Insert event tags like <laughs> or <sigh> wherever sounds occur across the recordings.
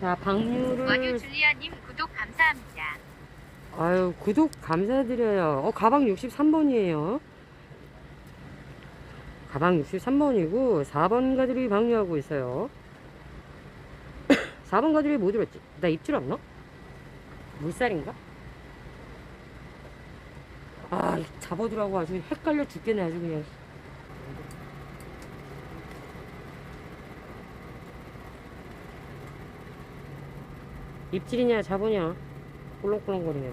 자, 원유 방류를 줄리아님 구독 감사합니다. 아유, 구독 감사드려요. 어, 가방 63번이에요. 가방 63번이고, 4번 가들이 방류하고 있어요. <coughs> 4번 가들이 뭐 들었지? 나 입질 없나? 물살인가? 아, 이 잡아두라고 아주 헷갈려 죽겠네, 아주 그냥. 입질이냐, 잡으냐? 꿀렁꿀렁거리네.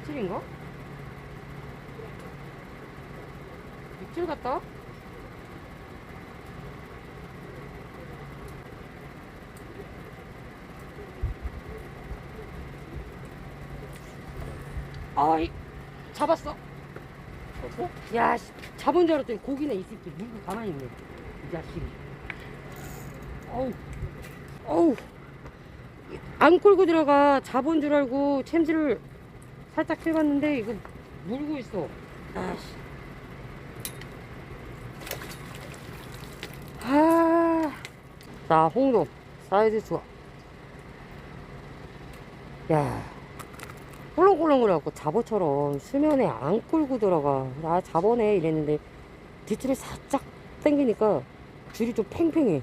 입질인가? 입질 같다? 아이 잡았어. 어? 야, 씨, 잡은 줄 알았더니 고기네 이 새끼 물고 가만히 있네. 이 자식이. 어우, 어우. 안 끌고 들어가 잡은 줄 알고 챔질을 살짝 해봤는데 이거 물고 있어. 아씨. 아. 자, 홍도 사이즈 좋아. 야. 꿀렁꿀렁거려갖고 잡어처럼 수면에 안 끌고 들어가. 나 잡어네 이랬는데 뒷줄이 살짝 당기니까 줄이 좀 팽팽해.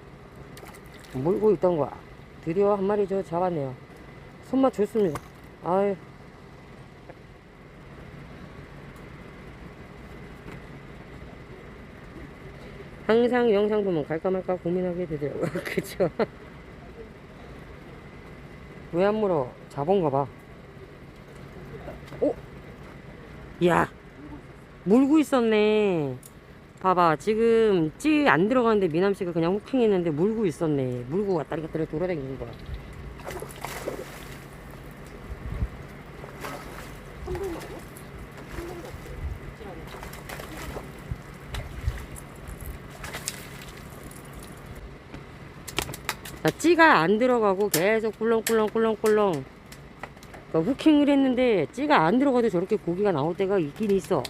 물고 있던 거야. 드디어 한 마리 저 잡았네요. 손맛 좋습니다. 아유. 항상 영상 보면 갈까 말까 고민하게 되더라고요. <laughs> 그쵸? 왜 안 물어? 잡은가 봐. 오! 야 물고 있었네. 봐봐. 지금 찌 안 들어가는데 미남씨가 그냥 후킹 했는데 물고 있었네. 물고 왔다리 갔다리 돌아다니는 거야. 자, 찌가 안 들어가고 계속 꿀렁꿀렁꿀렁꿀렁 그러니까 후킹을 했는데 찌가 안 들어가도 저렇게 고기가 나올 때가 있긴 있어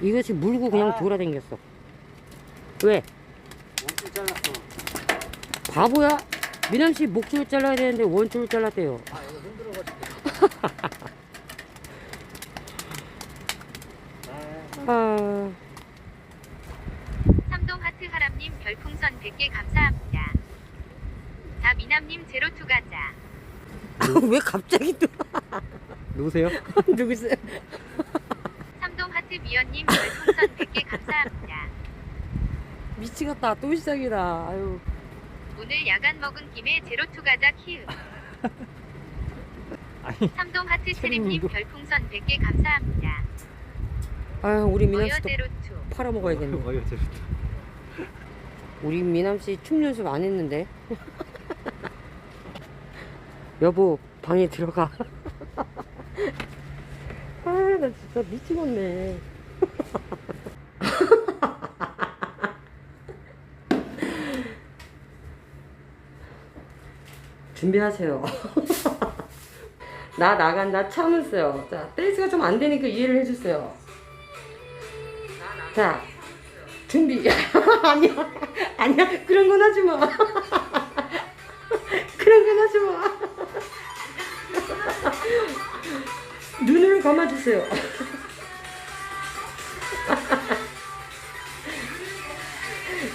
이것이 물고 그냥 아. 돌아다녔어 왜? 목줄 잘랐어. 바보야? 미남씨 목줄 잘라야 되는데 원줄 잘랐대요 아, 이거 흔들어가지고. 아, 아... 삼동 하트 하람님 별풍선 100개 감사합니다. 자 미남님 제로투 가자. 왜 갑자기 또 <laughs> 누구세요? 누구세요? 삼동 하트 미연님 별풍선 100개 감사합니다. 미치겠다 또 시작이다 아유 오늘 야간 먹은 김에 제로투 가자 키읔. 아니, 삼동 하트 체리님도. 체림님 별풍선 100개 감사합니다. 아유 우리 어여 미남씨도 제로투. 팔아 먹어야겠네 어여, 재밌다. 우리 미남 씨 춤 연습 안 했는데 여보 방에 들어가. <laughs> 아 나 진짜 미치겠네. <laughs> 준비하세요. <laughs> 나 나간다. 참으세요. 자 댄스가 좀 안 되니까 이해를 해주세요. 자 준비. 아니야. 아니야. 그런 건 하지 마 감아주세요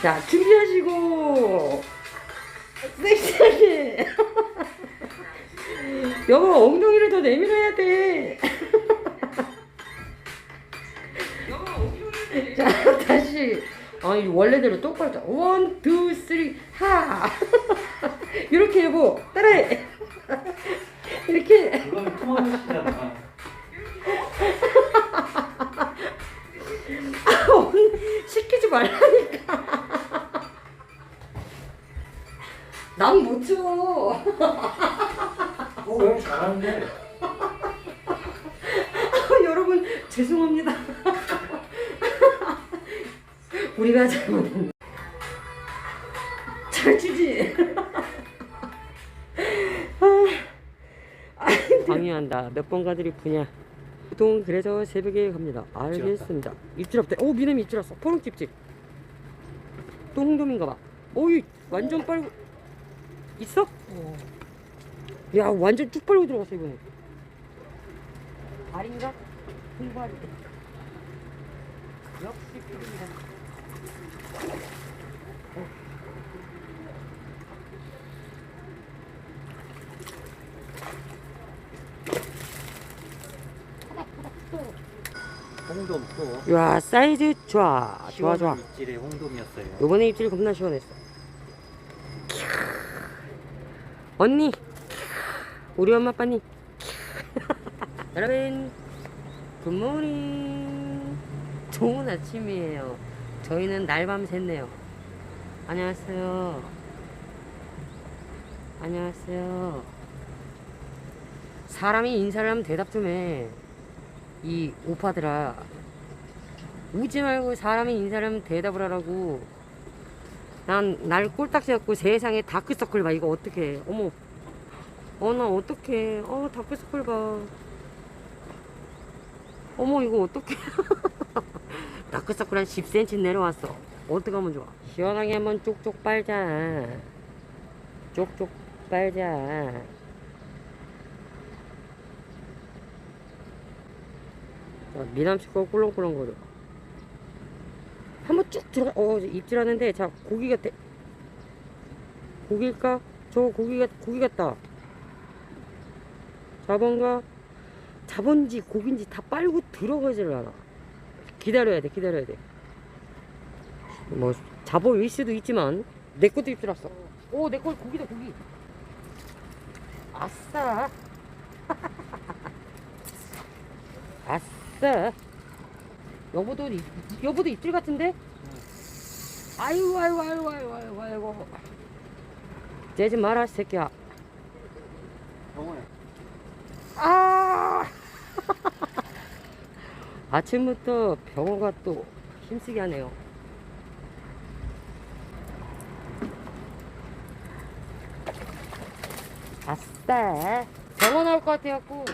자 <laughs> 준비하시고 섹시하게 <laughs> 여보 엉덩이를 더 내밀어야 돼 <laughs> 자, 다시. 아니, 원래대로 똑바로. 자, 원, 투, 쓰리, 하. 이렇게 해보. 따라해. 이렇게. 통화하시잖아. 시키지 말라니까. 난못 쳐. 어, 왜 잘하는데? 여러분, 죄송합니다. 우리가 잘못했네. 잘 치지? 아, 아니, 중요한다. 몇 번 가들이 푸냐. 보통 그래서 새벽에 갑니다. 알겠습니다. 입질 없대. 오 미남이 입질 왔어. 포롱 입질. 또 홍돔인가 봐. 오이 완전 빨고 있어? 야 완전 쭉 빨고 들어갔어 이번에. 알인가? 홍보할 때. 역시 필입니다. 홍돔 또. 야 사이즈 좋아 좋아 좋아. 입질의 홍돔이었어요. 요번에 입질 겁나 시원했어. 언니, 우리 엄마 아빠니. <laughs> 여러분, 굿모닝. 좋은 아침이에요. 저희는 날밤 샜네요. 안녕하세요. 안녕하세요. 사람이 인사를 하면 대답 좀 해. 이 오빠들아. 우지 말고 사람이 인사를 하면 대답을 하라고. 난 날 꼴딱 지었고 세상에 다크서클 봐. 이거 어떡해. 어머. 어, 나 어떡해. 어, 다크서클 봐. 어머, 이거 어떡해. <laughs> 다크서클 한 10cm 내려왔어. 어떡하면 좋아. 시원하게 한번 쪽쪽 빨자. 쪽쪽 빨자. 자, 미남씨가 꿀렁꿀렁거려. 쭉 들어가, 어, 입질하는데, 자, 고기 같아. 고기일까? 저 고기가, 고기 같다. 자본가? 자본지, 고기인지 다 빨고 들어가지를 않아. 기다려야 돼, 기다려야 돼. 뭐, 자본 일 수도 있지만, 내 것도 입질왔어. 오, 내거 고기다, 고기. 아싸. <laughs> 아싸. 여보도 입- 여보도 입질 같은데? 아이고 아이고 아이고 아이고 아이고 아이고. 째지 마라 새끼야. 병원에. 아. <laughs> 아침부터 병어가 또 힘쓰게 하네요. 아싸. 병어 나올 것 같아갖고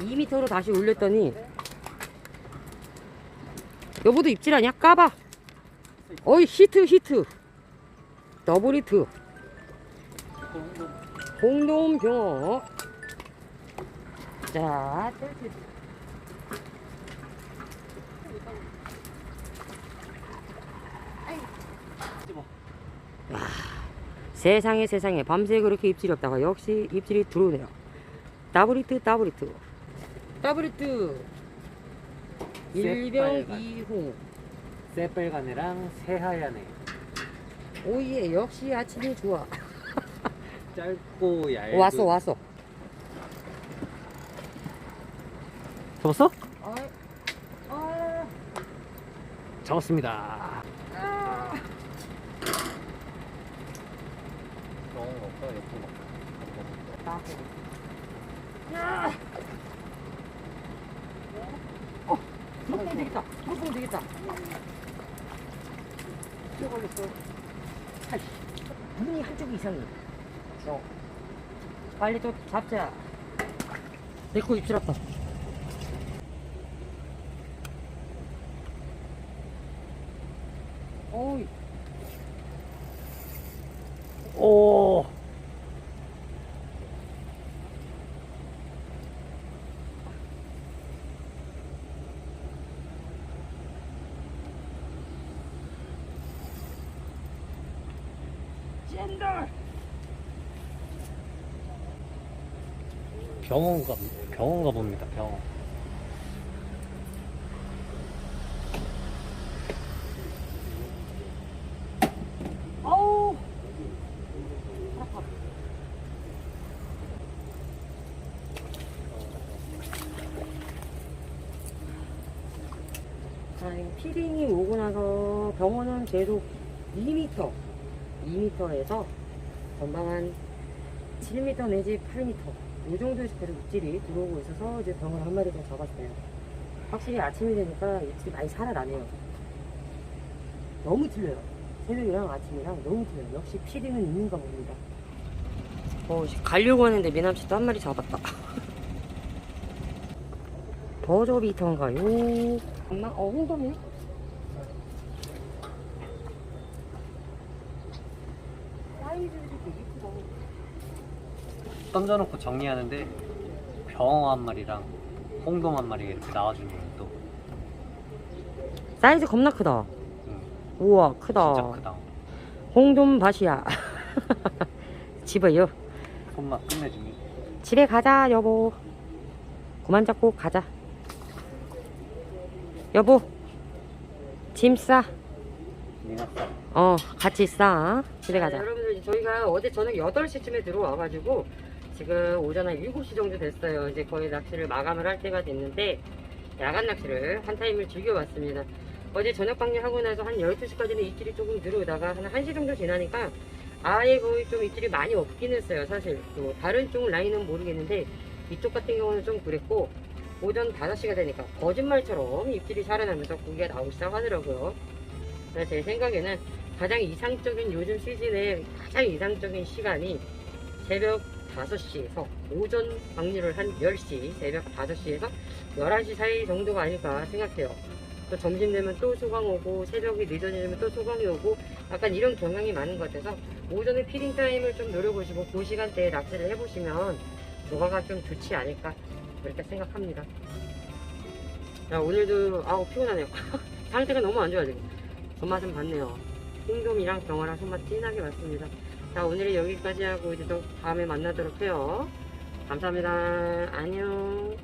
2m로 다시 올렸더니 여보도 입질하냐? 까봐 어이 히트 히트 더블 히트. 공동 병어 자 뜰지. 찝어. 세상에 세상에 밤새 그렇게 입질이 없다가 역시 입질이 들어오네요 더블 히트 더블 히트 더블 히트 일병. 이홍 새빨간 애랑 새하얀 애. 오예 역시 아침이 좋아 <laughs> 짧고 얇은. 왔어 왔어 잡았어? 아, 아, 잡았습니다. 아. 병원 없어 예쁜 거. 야! 어, 되겠다. 되겠다. 들어가겠어. 아이씨, 눈이 한쪽이 이상해. 어. 빨리 또 잡자. 내 거 입질 왔다. 어이, 병원 가 병원 가 봅니다. 병원. 아우! 자, 피딩이 오고 나서 병원은 계속 2m, 2m에서 전방 한 7m 내지 8m 이 정도에서 계속 입질이 들어오고 있어서 이제 병원 한 마리 더 잡았어요. 확실히 아침이 되니까 입질이 많이 살아나네요. 너무 틀려요. 새벽이랑 아침이랑 너무 틀려요. 역시 피딩은 있는가 봅니다. 어, 씨, 가려고 하는데 미남씨 또 한 마리 잡았다. <laughs> 버저비터인가요? 엄마, 어, 홍범이네? 사이즈도 되게 예쁘다. 던져놓고 정리하는데 병어 한 마리랑 홍돔 한 마리가 이렇게 나와주는 거예요 또 사이즈 겁나 크다. 응, 우와, 크다. 진짜 크다 홍돔 밭이야. <laughs> 집어요. 손맛 끝내주니 집에 가자, 여보. 그만 잡고 가자. 여보, 짐 싸. 미나싸 어, 같이 싸. 집에 가자. 여러분들, 저희가 어제 저녁 8시쯤에 들어와가지고, 지금 오전 한 7시 정도 됐어요. 이제 거의 낚시를 마감을 할 때가 됐는데, 야간 낚시를 한 타임을 즐겨봤습니다. 어제 저녁 방류하고 나서 한 12시까지는 입질이 조금 들어오다가 한 1시 정도 지나니까 아예 거의 좀 입질이 많이 없긴 했어요. 사실. 또 다른 쪽 라인은 모르겠는데, 이쪽 같은 경우는 좀 그랬고, 오전 5시가 되니까 거짓말처럼 입질이 살아나면서 고기가 나오기 시작하더라고요. 그래서 제 생각에는 가장 이상적인 요즘 시즌에 가장 이상적인 시간이 새벽 5시에서 오전 방류를 한 10시, 새벽 5시에서 11시 사이 정도가 아닐까 생각해요. 또 점심 되면 또 소강 오고 새벽이 늦어지면 또 소강이 오고 약간 이런 경향이 많은 것 같아서 오전에 피딩 타임을 좀 노려보시고 그 시간대에 낚시를 해보시면 조과가 좀 좋지 않을까 그렇게 생각합니다. 야 오늘도 아우 피곤하네요. <laughs> 상태가 너무 안 좋아 지금. 손맛은 봤네요. 홍돔이랑 병어랑 손맛 진하게 봤습니다. 자 오늘은 여기까지 하고 이제 또 다음에 만나도록 해요. 감사합니다. 안녕.